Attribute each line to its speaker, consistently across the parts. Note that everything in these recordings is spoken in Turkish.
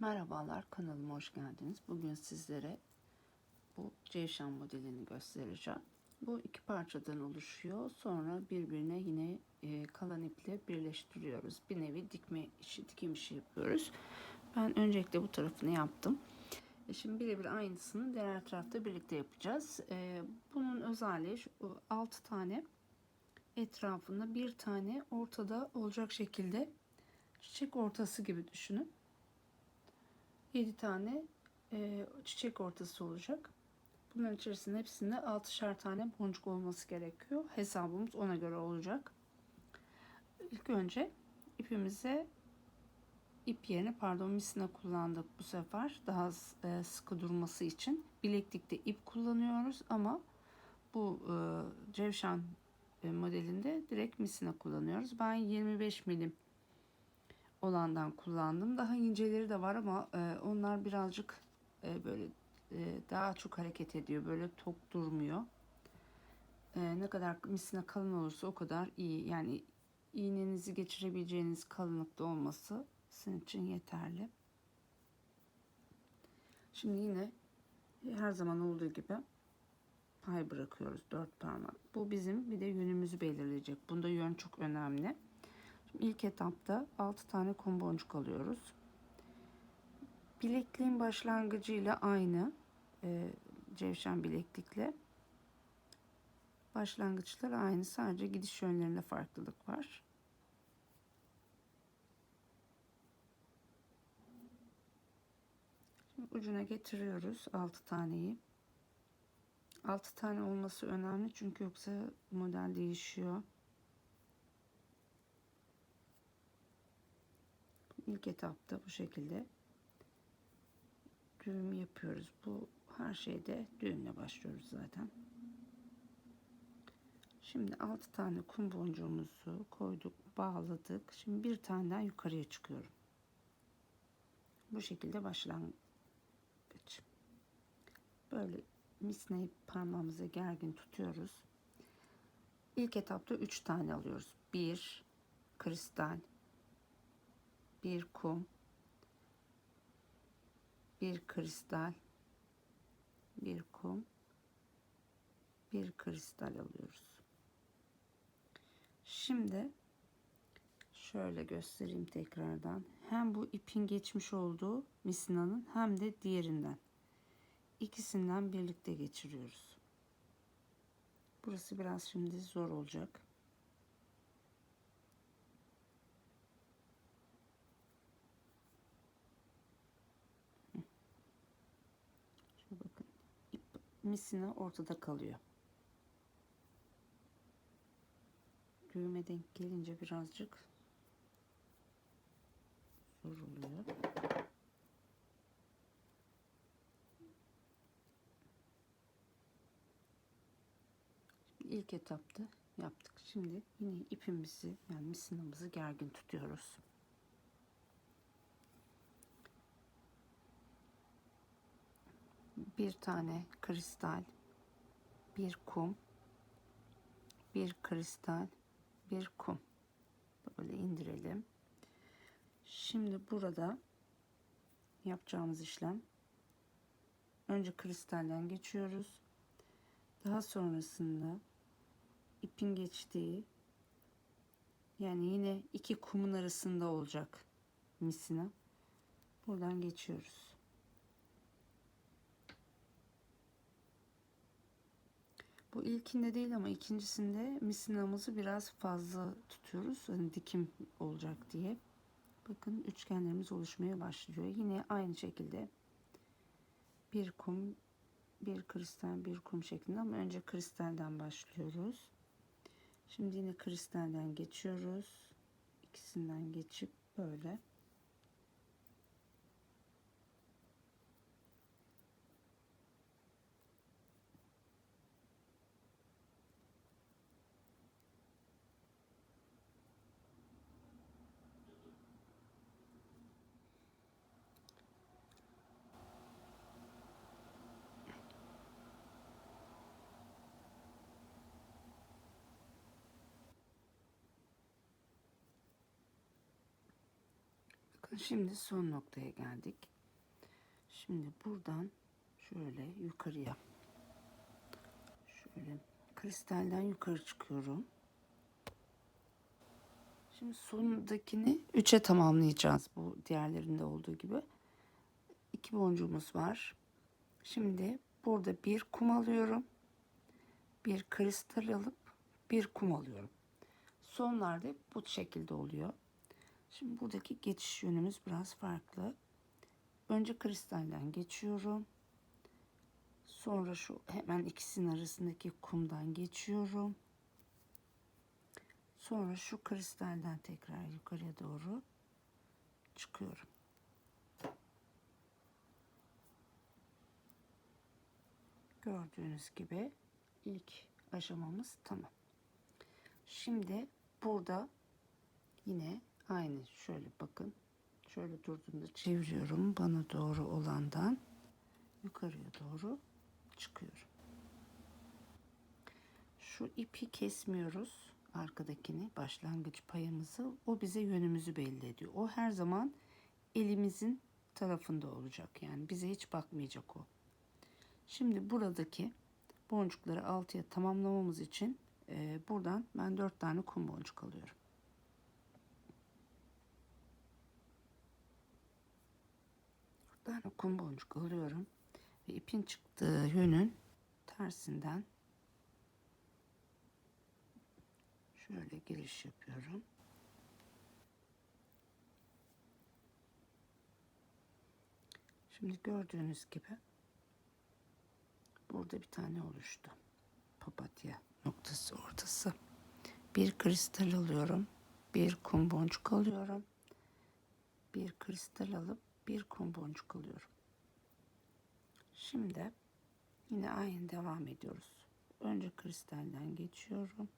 Speaker 1: Merhabalar kanalıma hoş geldiniz. Bugün sizlere bu Cevşan modelini göstereceğim. Bu iki parçadan oluşuyor. Sonra birbirine yine e, kalan iple birleştiriyoruz. Bir nevi dikme işi, dikim işi yapıyoruz. Ben öncelikle bu tarafını yaptım. E, şimdi birebir aynısını diğer tarafta birlikte yapacağız. E, bunun özelliği şu 6 tane etrafında bir tane ortada olacak şekilde çiçek ortası gibi düşünün. 7 tane e, çiçek ortası olacak. Bunların içerisinde hepsinde 6'şer tane boncuk olması gerekiyor. Hesabımız ona göre olacak. İlk önce ipimize ip yerine pardon misina kullandık bu sefer. Daha e, sıkı durması için. Bileklikte ip kullanıyoruz ama bu e, cevşan e, modelinde direkt misina kullanıyoruz. Ben 25 milim olandan kullandım. Daha inceleri de var ama e, onlar birazcık e, böyle e, daha çok hareket ediyor. Böyle tok durmuyor. E, ne kadar misine kalın olursa o kadar iyi. Yani iğnenizi geçirebileceğiniz kalınlıkta olması sizin için yeterli. Şimdi yine her zaman olduğu gibi pay bırakıyoruz dört parmak. Bu bizim bir de yönümüzü belirleyecek. Bunda yön çok önemli. Şimdi ilk etapta 6 tane kum boncuk alıyoruz. Bilekliğin başlangıcıyla aynı e, cevşen bileklikle başlangıçlar aynı sadece gidiş yönlerinde farklılık var. Şimdi ucuna getiriyoruz 6 taneyi. 6 tane olması önemli çünkü yoksa model değişiyor. İlk etapta bu şekilde düğüm yapıyoruz. Bu her şeyde düğümle başlıyoruz zaten. Şimdi 6 tane kum boncuğumuzu koyduk, bağladık. Şimdi bir tane yukarıya çıkıyorum. Bu şekilde başlangıç. Böyle misneyi parmağımıza gergin tutuyoruz. İlk etapta 3 tane alıyoruz. 1 kristal, bir kum, bir kristal, bir kum, bir kristal alıyoruz. Şimdi şöyle göstereyim tekrardan. Hem bu ipin geçmiş olduğu misinanın hem de diğerinden. ikisinden birlikte geçiriyoruz. Burası biraz şimdi zor olacak. Şöyle bakın. ip misina ortada kalıyor. Düğüme denk gelince birazcık zor oluyor. İlk etapta yaptık. Şimdi yine ipimizi yani misinamızı gergin tutuyoruz. Bir tane kristal, bir kum, bir kristal, bir kum. Böyle indirelim. Şimdi burada yapacağımız işlem önce kristalden geçiyoruz. Daha sonrasında ipin geçtiği yani yine iki kumun arasında olacak misina. Buradan geçiyoruz. Bu ilkinde değil ama ikincisinde misinamızı biraz fazla tutuyoruz. Hani dikim olacak diye. Bakın üçgenlerimiz oluşmaya başlıyor. Yine aynı şekilde bir kum, bir kristal, bir kum şeklinde ama önce kristalden başlıyoruz. Şimdi yine kristalden geçiyoruz. İkisinden geçip böyle Şimdi son noktaya geldik. Şimdi buradan şöyle yukarıya şöyle kristalden yukarı çıkıyorum. Şimdi sondakini 3'e tamamlayacağız bu diğerlerinde olduğu gibi. İki boncuğumuz var. Şimdi burada bir kum alıyorum. Bir kristal alıp bir kum alıyorum. Sonlarda bu şekilde oluyor. Şimdi buradaki geçiş yönümüz biraz farklı. Önce kristalden geçiyorum. Sonra şu hemen ikisinin arasındaki kumdan geçiyorum. Sonra şu kristalden tekrar yukarıya doğru çıkıyorum. Gördüğünüz gibi ilk aşamamız tamam. Şimdi burada yine aynı şöyle bakın. Şöyle durduğumda çeviriyorum bana doğru olandan yukarıya doğru çıkıyorum. Şu ipi kesmiyoruz arkadakini başlangıç payımızı o bize yönümüzü belli ediyor. O her zaman elimizin tarafında olacak yani bize hiç bakmayacak o. Şimdi buradaki boncukları altıya tamamlamamız için e, buradan ben dört tane kum boncuk alıyorum. Tane kum boncuk alıyorum ve ipin çıktığı yönün tersinden şöyle giriş yapıyorum. Şimdi gördüğünüz gibi burada bir tane oluştu. Papatya noktası ortası. Bir kristal alıyorum. Bir kum boncuk alıyorum. Bir kristal alıp bir kum boncuk alıyorum. Şimdi yine aynı devam ediyoruz. Önce kristalden geçiyorum.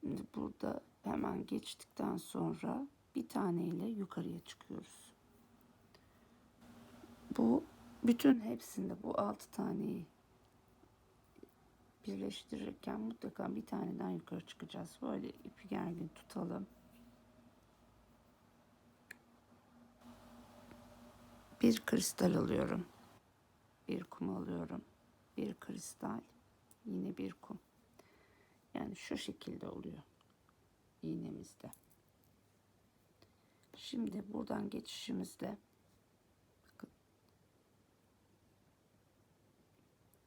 Speaker 1: Şimdi burada hemen geçtikten sonra bir tane ile yukarıya çıkıyoruz. Bu bütün hepsinde bu altı taneyi birleştirirken mutlaka bir taneden yukarı çıkacağız. Böyle ipi gergin tutalım. Bir kristal alıyorum. Bir kum alıyorum. Bir kristal. Yine bir kum. Yani şu şekilde oluyor iğnemizde. Şimdi buradan geçişimizde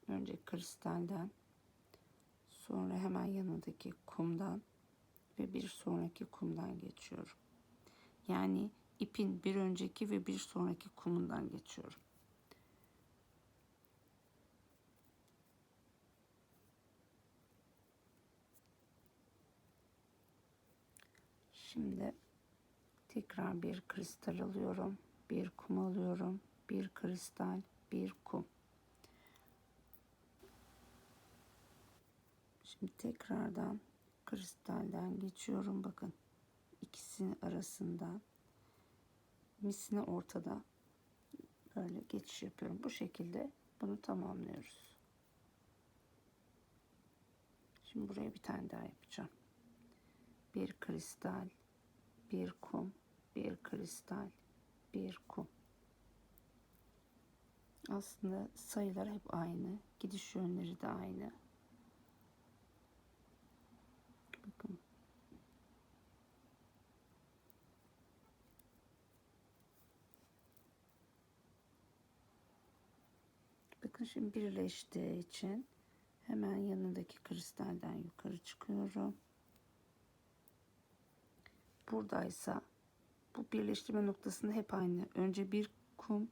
Speaker 1: önce kristalden sonra hemen yanındaki kumdan ve bir sonraki kumdan geçiyorum. Yani ipin bir önceki ve bir sonraki kumundan geçiyorum. Şimdi tekrar bir kristal alıyorum. Bir kum alıyorum. Bir kristal, bir kum. Şimdi tekrardan kristalden geçiyorum. Bakın ikisinin arasından misine ortada böyle geçiş yapıyorum. Bu şekilde bunu tamamlıyoruz. Şimdi buraya bir tane daha yapacağım. Bir kristal, bir kum, bir kristal, bir kum. Aslında sayılar hep aynı. Gidiş yönleri de aynı. Bakın. Bakın şimdi birleştiği için hemen yanındaki kristalden yukarı çıkıyorum buradaysa bu birleştirme noktasında hep aynı. Önce bir kum,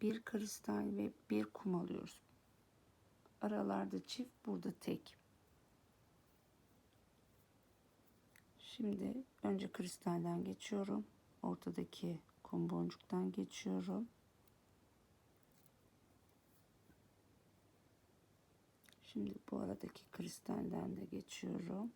Speaker 1: bir kristal ve bir kum alıyoruz. Aralarda çift, burada tek. Şimdi önce kristalden geçiyorum. Ortadaki kum boncuktan geçiyorum. Şimdi bu aradaki kristalden de geçiyorum.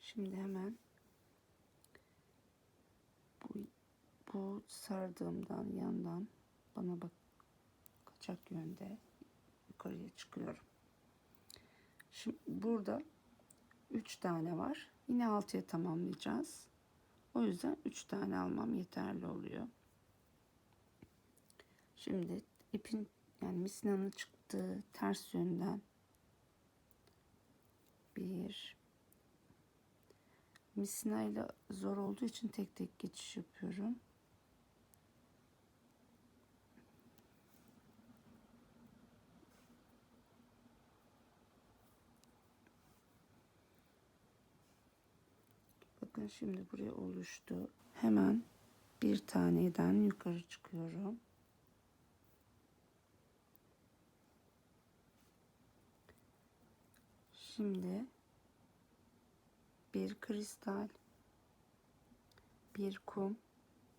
Speaker 1: Şimdi hemen bu, bu sardığımdan yandan bana bakacak yönde yukarıya çıkıyorum. Şimdi burada 3 tane var. Yine 6'ya tamamlayacağız. O yüzden 3 tane almam yeterli oluyor. Şimdi ipin yani misinanın çıktığı ters yönden bir misinayla zor olduğu için tek tek geçiş yapıyorum. Bakın şimdi buraya oluştu. Hemen bir taneden yukarı çıkıyorum. Şimdi bir kristal, bir kum,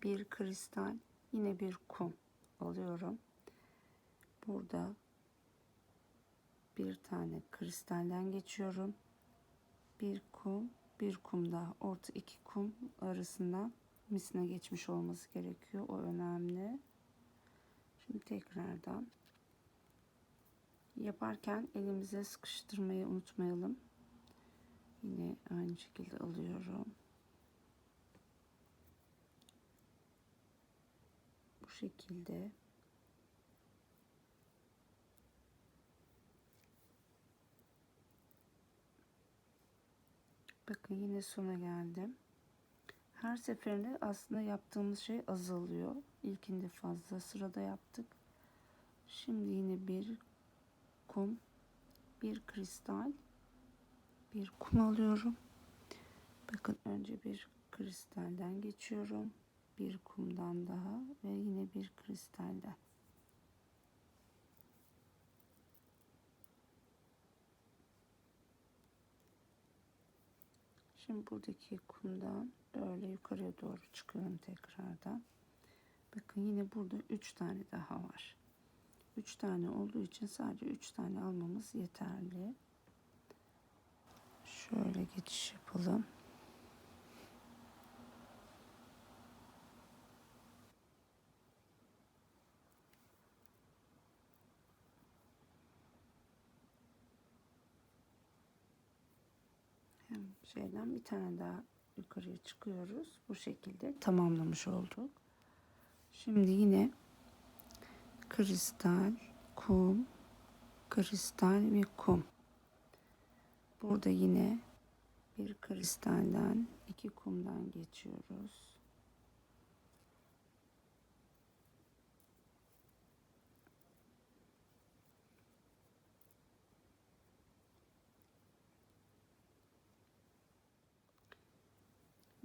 Speaker 1: bir kristal, yine bir kum alıyorum. Burada bir tane kristalden geçiyorum. Bir kum, bir kum daha. Orta iki kum arasından misine geçmiş olması gerekiyor. O önemli. Şimdi tekrardan yaparken elimize sıkıştırmayı unutmayalım. Yine aynı şekilde alıyorum. Bu şekilde Bakın yine sona geldim. Her seferinde aslında yaptığımız şey azalıyor. İlkinde fazla sırada yaptık. Şimdi yine bir kum, bir kristal, bir kum alıyorum. Bakın önce bir kristalden geçiyorum. Bir kumdan daha ve yine bir kristalden. Şimdi buradaki kumdan böyle yukarıya doğru çıkıyorum tekrardan. Bakın yine burada 3 tane daha var. 3 tane olduğu için sadece 3 tane almamız yeterli. Şöyle geçiş yapalım. Şeyden bir tane daha yukarıya çıkıyoruz. Bu şekilde tamamlamış olduk. Şimdi yine kristal, kum, kristal ve kum. Burada yine bir kristalden, iki kumdan geçiyoruz.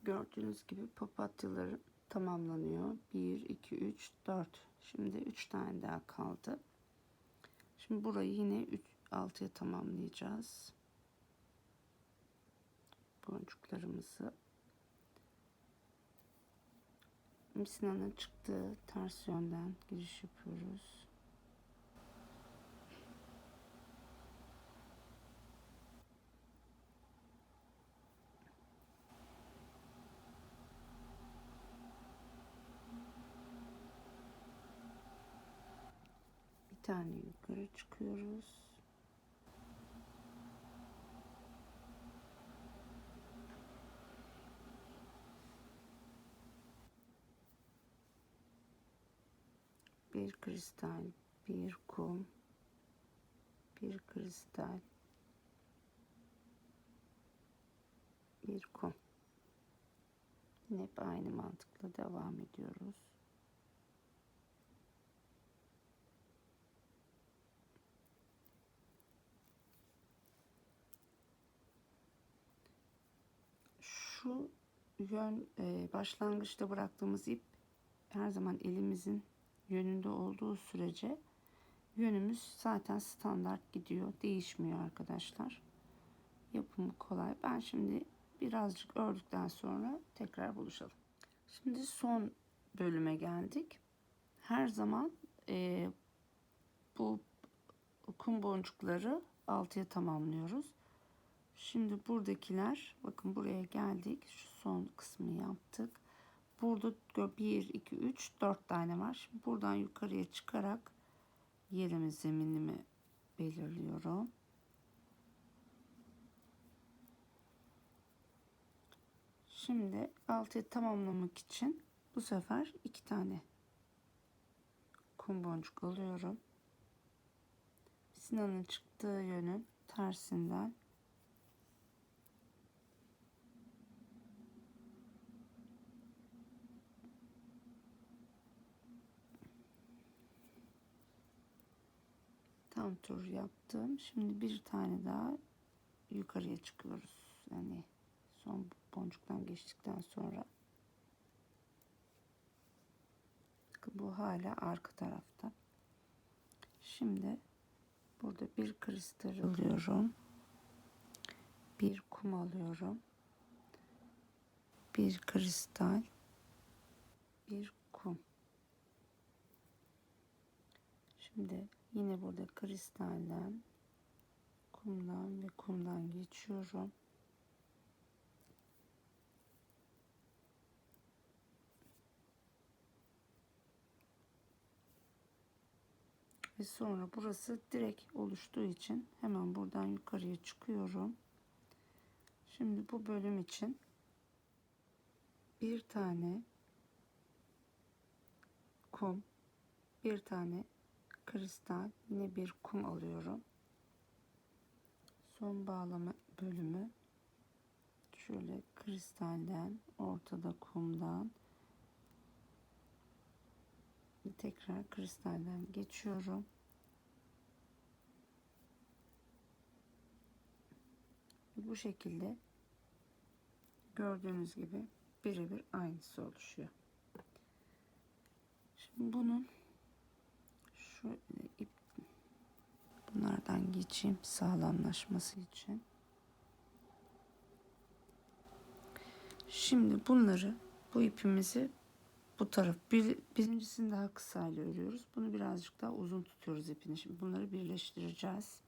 Speaker 1: Gördüğünüz gibi papatyaları tamamlanıyor. 1, 2, 3, 4. Şimdi 3 tane daha kaldı. Şimdi burayı yine 3, 6'ya tamamlayacağız. Boncuklarımızı. Misinanın çıktığı ters yönden giriş yapıyoruz. Bir tane yukarı çıkıyoruz. bir kristal, bir kum, bir kristal, bir kum. Yine hep aynı mantıkla devam ediyoruz. Şu yön e, başlangıçta bıraktığımız ip her zaman elimizin yönünde olduğu sürece yönümüz zaten standart gidiyor. Değişmiyor arkadaşlar. Yapımı kolay. Ben şimdi birazcık ördükten sonra tekrar buluşalım. Şimdi son bölüme geldik. Her zaman e, bu kum boncukları altıya tamamlıyoruz. Şimdi buradakiler bakın buraya geldik. Şu son kısmı yaptık. Burada 1, 2, 3, 4 tane var. Şimdi buradan yukarıya çıkarak yerimi zeminimi belirliyorum. Şimdi altıyı tamamlamak için bu sefer iki tane kum boncuk alıyorum. Sinan'ın çıktığı yönün tersinden tam tur yaptım. Şimdi bir tane daha yukarıya çıkıyoruz. Yani son boncuktan geçtikten sonra bu hala arka tarafta. Şimdi burada bir kristal alıyorum. Bir kum alıyorum. Bir kristal. Bir kum. Şimdi yine burada kristalden kumdan ve kumdan geçiyorum. Ve sonra burası direkt oluştuğu için hemen buradan yukarıya çıkıyorum. Şimdi bu bölüm için bir tane kum, bir tane kristal, yine bir kum alıyorum. Son bağlama bölümü şöyle kristalden, ortada kumdan tekrar kristalden geçiyorum. Bu şekilde gördüğünüz gibi birebir aynısı oluşuyor. Şimdi bunun şöyle ip bunlardan geçeyim sağlamlaşması için. Şimdi bunları bu ipimizi bu taraf bir, birincisini daha kısa ile örüyoruz. Bunu birazcık daha uzun tutuyoruz ipini. Şimdi bunları birleştireceğiz.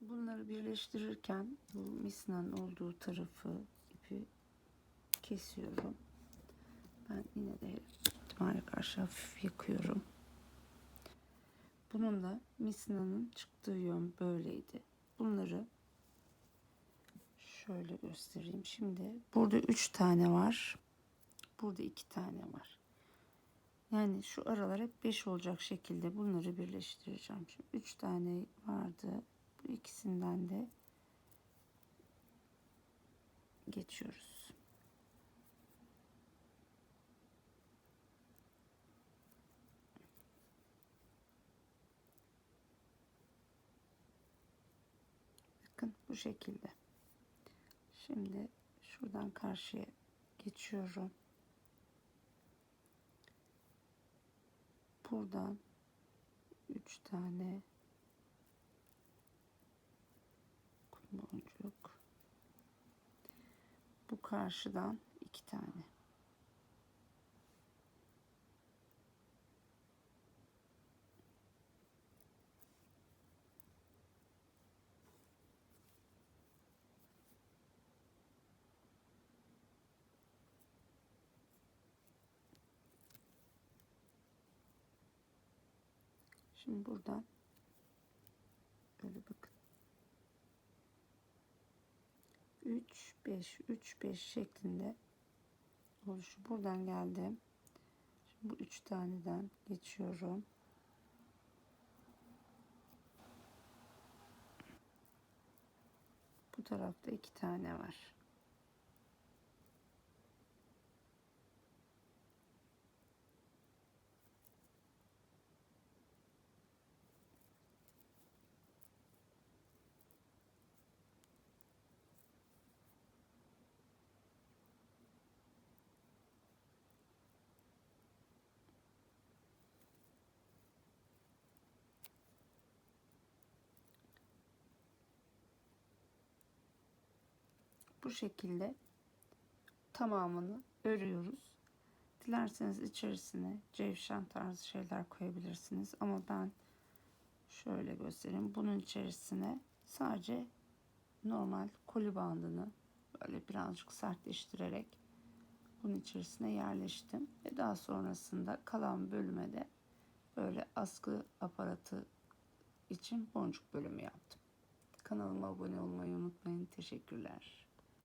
Speaker 1: Bunları birleştirirken bu misnanın olduğu tarafı ipi kesiyorum. Ben yine de ihtimale karşı hafif yakıyorum. Bunun da misnanın çıktığı yön böyleydi. Bunları şöyle göstereyim. Şimdi burada üç tane var. Burada iki tane var. Yani şu aralar hep 5 olacak şekilde bunları birleştireceğim. Şimdi 3 tane vardı. Bu ikisinden de geçiyoruz. Bakın bu şekilde. Şimdi şuradan karşıya geçiyorum. buradan üç tane boncuk bu karşıdan iki tane Şimdi buradan böyle bakın. 3 5 3 5 şeklinde oluşu buradan geldim. Şimdi bu üç taneden geçiyorum. Bu tarafta iki tane var. Bu şekilde tamamını örüyoruz. Dilerseniz içerisine cevşen tarzı şeyler koyabilirsiniz. Ama ben şöyle göstereyim. Bunun içerisine sadece normal koli bandını böyle birazcık sertleştirerek bunun içerisine yerleştim ve daha sonrasında kalan bölüme de böyle askı aparatı için boncuk bölümü yaptım. Kanalıma abone olmayı unutmayın. Teşekkürler.